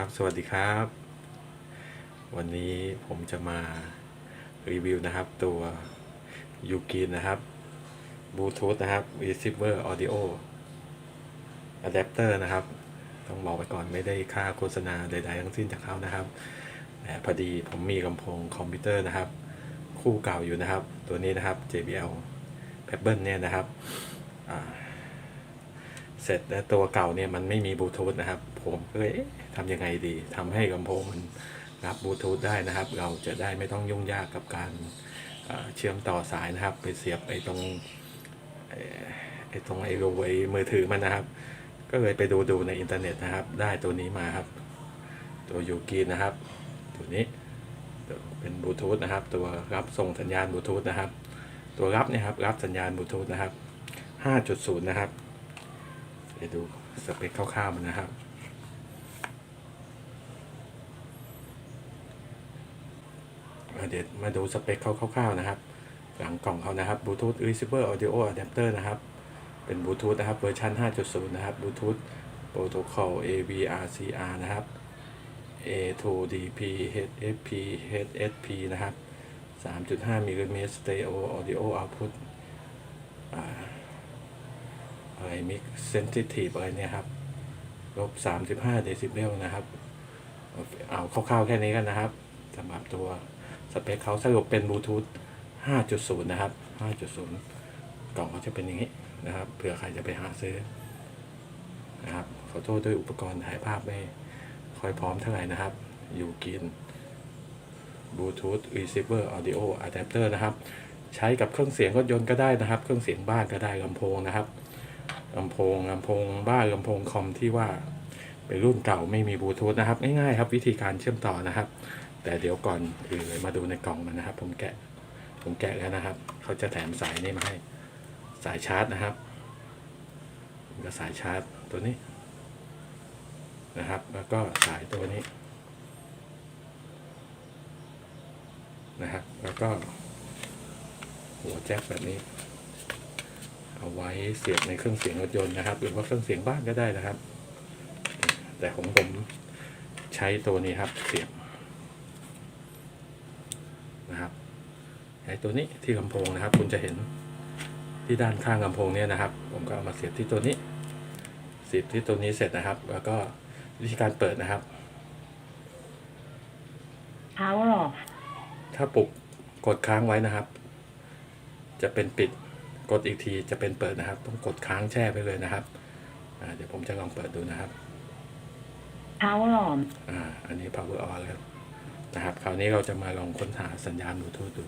ครับ สวัสดีครับ วันนี้ผมจะมารีวิวนะครับ ตัวยูกินนะครับบลูทูธนะครับ receiver audio adapter นะครับ ต้องบอกไปก่อนไม่ได้ค่าโฆษณาใดๆทั้งสิ้นจากเขานะครับแต่พอดีผมมีลำโพงคอมพิวเตอร์นะครับ คู่เก่าอยู่นะครับ ตัวนี้นะครับ JBL Pebble เนี่ยนะครับอ่า เสร็จแล้วตัวเก่าเนี่ยมันไม่มีบลูทูธนะครับ ผมก็เลยเอ๊ะทำยังไงดีทำให้ลำโพงมันรับบลูทูธได้นะครับ เราจะได้ไม่ต้องยุ่งยากกับการเชื่อมต่อสายนะครับ ไปเสียบไอ้ตรงไอ้ตรงไอ้รูไอ้มือถือมันนะครับ ก็เลยไปดูดูในอินเทอร์เน็ตนะครับ ได้ตัวนี้มาครับ ตัวยูกีนะครับ ตัวนี้เป็นบลูทูธนะครับ ตัวรับส่งสัญญาณบลูทูธนะครับ ตัวรับเนี่ยครับรับสัญญาณบลูทูธนะครับ 5.0 นะครับ ยวดูสเปคคร่าวๆมันนะครับอ่าเดี๋ยวมาดูสเปคเขาคร่าวๆนะครับ หลังกล่องเขานะครับ Bluetooth Receiver Audio Adapter นะครับ เป็นบลูทูธนะครับเวอร์ชัน5.0 นะครับบลูทูธโปรโตคอล AVRCR นะครับ A2DP HFP HSP นะครับ 3.5มิลลิเมตร Stereo Audio Output อ่า อะไร มิกเซนซิทีฟอะไรเนี่ยครับลบสามสิบห้าเดซิเบลนะครับ เอาคร่าวๆแค่นี้กันนะครับสำหรับตัวสเปคเขาสรุปเป็นบลูทูธ5.0 นะครับ 5.0 กล่องเขาจะเป็นอย่างนี้นะครับ เผื่อใครจะไปหาซื้อนะครับขอโทษด้วยอุปกรณ์ถ่ายภาพไม่ค่อยพร้อมเท่าไหร่นะครับ อยู่กิน Bluetooth Receiver Audio Adapter นะครับ ใช้กับเครื่องเสียงรถยนต์ก็ได้นะครับ เครื่องเสียงบ้านก็ได้ลำโพงนะครับ ลำโพงลำโพงบ้านลำโพงคอมที่ว่าเป็นรุ่นเก่าไม่มีบลูทูธนะครับ ง่ายๆครับ วิธีการเชื่อมต่อนะครับ แต่เดี๋ยวก่อนอื่นเลยมาดูในกล่องมันนะครับ ผมแกะผมแกะแล้วนะครับ เขาจะแถมสายนี่มาให้สายชาร์จนะครับก็สายชาร์จตัวนี้นะครับ แล้วก็สายตัวนี้นะครับ แล้วก็หัวแจ็คแบบนี้ ไว้เสียบในเครื่องเสียงรถยนต์นะครับ หรือว่าเครื่องเสียงบ้านก็ได้นะครับ แต่ของผมใช้ตัวนี้ครับเสียบนะครับใช้ตัวนี้ที่ลำโพงนะครับ คุณจะเห็นที่ด้านข้างลำโพงเนี่ยนะครับ ผมก็เอามาเสียบที่ตัวนี้ เสียบที่ตัวนี้เสร็จนะครับ แล้วก็วิธีการเปิดนะครับ Power off. ถ้าปลุกกดค้างไว้นะครับ จะเป็นปิด กดอีกทีจะเป็นเปิดนะครับ ต้องกดค้างแช่ไปเลยนะครับอ่าเดี๋ยวผมจะลองเปิดดูนะครับ Power on. อ่าอันนี้ power on แล้วนะครับ คราวนี้เราจะมาลองค้นหาสัญญาณบลูทูธดู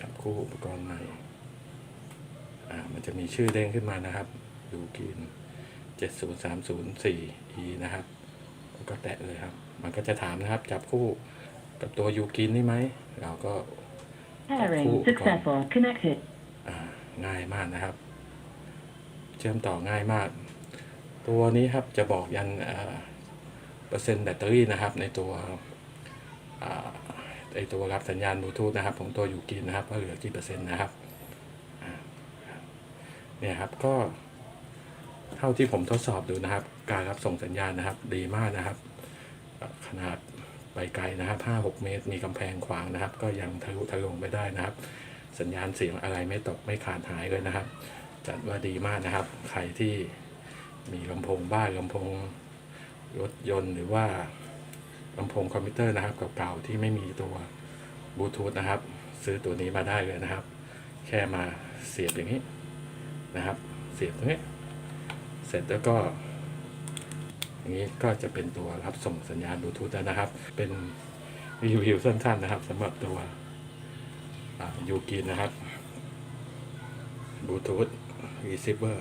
จับคู่อุปกรณ์ใหม่ อ่ามันจะมีชื่อเด้งขึ้นมานะครับยูกิน70304 e นะครับแล้วก็แตะเลยครับ มันก็จะถามนะครับ จับคู่กับตัวยูกินนี่ไหม เราก็ Pairing Cool. successful. Connected. อ่าง่ายมากนะครับ เชื่อมต่อง่ายมาก ตัวนี้ครับจะบอกยันอ่าเปอร์เซ็นต์แบตเตอรี่นะครับ ในตัวอ่าไอตัวรับสัญญาณบลูทูธนะครับ ของตัวยูกินนะครับว่าเหลือกี่เปอร์เซ็นต์นะครับอ่า เนี่ยครับก็เท่าที่ผมทดสอบดูนะครับ การรับส่งสัญญาณนะครับ ดีมากนะครับ ขนาดไปไกลนะครับ5-6เมตรมีกำแพงขวางนะครับ ก็ยังทะลุทะลวงไปได้นะครับ สัญญาณเสียงอะไรไม่ตกไม่ขาดหายเลยนะครับ จัดว่าดีมากนะครับ ใครที่มีลำโพงบ้านลำโพงรถยนต์หรือว่าลำโพงคอมพิวเตอร์นะครับเก่าๆที่ไม่มีตัวบลูทูธนะครับ ซื้อตัวนี้มาได้เลยนะครับ แค่มาเสียบอย่างนี้ นะครับ เสียบตรงนี้ เสร็จแล้วก็อย่างนี้ก็จะเป็นตัวรับส่งสัญญาณบลูทูธนะครับ เป็นรีวิวสั้นๆนะครับสำหรับตัวยูกินนะครับบลูทูธ receiver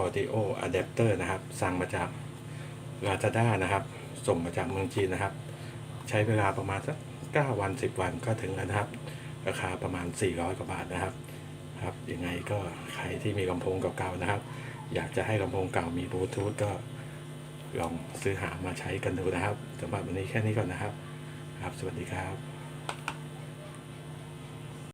audio adapter นะครับ สั่งมาจาก Lazada นะครับ ส่งมาจากเมืองจีนนะครับ ใช้เวลาประมาณสัก9วัน 10 วันก็ถึงแล้วนะครับ ราคาประมาณ 400 กว่าบาทนะครับ ครับยังไงก็ใครที่มีลำโพงเก่าๆนะครับ อยากจะให้ลำโพงเก่ามีบลูทูธก็ลองซื้อหามาใช้กันดูนะครับสำหรับวันนี้แค่นี้ก่อนนะครับ ครับ สวัสดีครับ